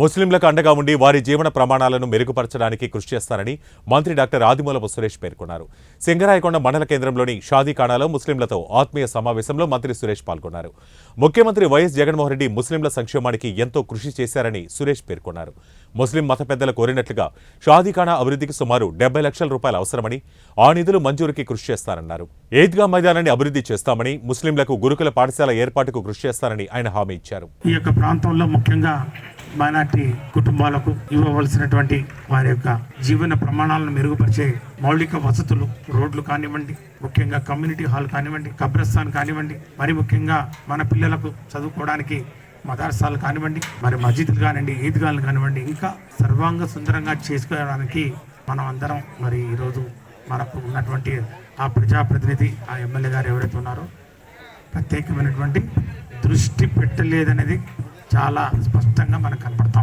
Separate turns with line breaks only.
ముస్లింలకు అండగా ఉండి వారి జీవన ప్రమాణాలను మెరుగుపరచడానికి కృషి చేస్తారని మంత్రి డాక్టర్ ఆదిమూలపు సురేష్ పేర్కొన్నారు. సింగరాయకొండ మండల కేంద్రంలోని షాదీఖానాలో ముస్లింలతో ఆత్మీయ సమావేశంలో మంత్రి సురేష్ పాల్గొన్నారు. ముఖ్యమంత్రి వైఎస్ జగన్మోహన్ రెడ్డి ముస్లింల సంక్షేమానికి ఎంతో కృషి చేశారని సురేష్ పేర్కొన్నారు. ముస్లిం మత పెద్దలు కోరినట్లుగా షాదీఖానా అభివృద్ధికి సుమారు డెబ్బై లక్షల రూపాయలు అవసరమని ఆ నిధులు మంజూరుకి కృషి చేస్తారన్నారు. ఈద్గా మైదానాన్ని అభివృద్ధి చేస్తామని ముస్లింలకు గురుకుల పాఠశాల ఏర్పాటుకు కృషి చేస్తారని ఆయన హామీ ఇచ్చారు.
ఈ యొక్క ప్రాంతంలో ముఖ్యంగా మైనార్టీ కుటుంబాలకు ఇవ్వవలసినటువంటి వారి యొక్క జీవన ప్రమాణాలను మెరుగుపరిచే మౌలిక వసతులు రోడ్లు కానివ్వండి ముఖ్యంగా కమ్యూనిటీ హాల్ కానివ్వండి కబ్రస్థాన్ కానివ్వండి మరి ముఖ్యంగా మన పిల్లలకు చదువుకోవడానికి మదర్సాలు కానివ్వండి మరి మస్జిద్లు కానివ్వండి ఈద్గాలు కానివ్వండి ఇంకా సర్వాంగ సుందరంగా చేసుకోవడానికి మనం అందరం మరి ఈరోజు మనకు ఉన్నటువంటి ఆ ప్రజాప్రతినిధి ఆ ఎమ్మెల్యే గారు ఎవరైతే ఉన్నారో ప్రత్యేకమైనటువంటి దృష్టి పెట్టలేదనేది చాలా స్పష్టంగా మనకు కనపడతాం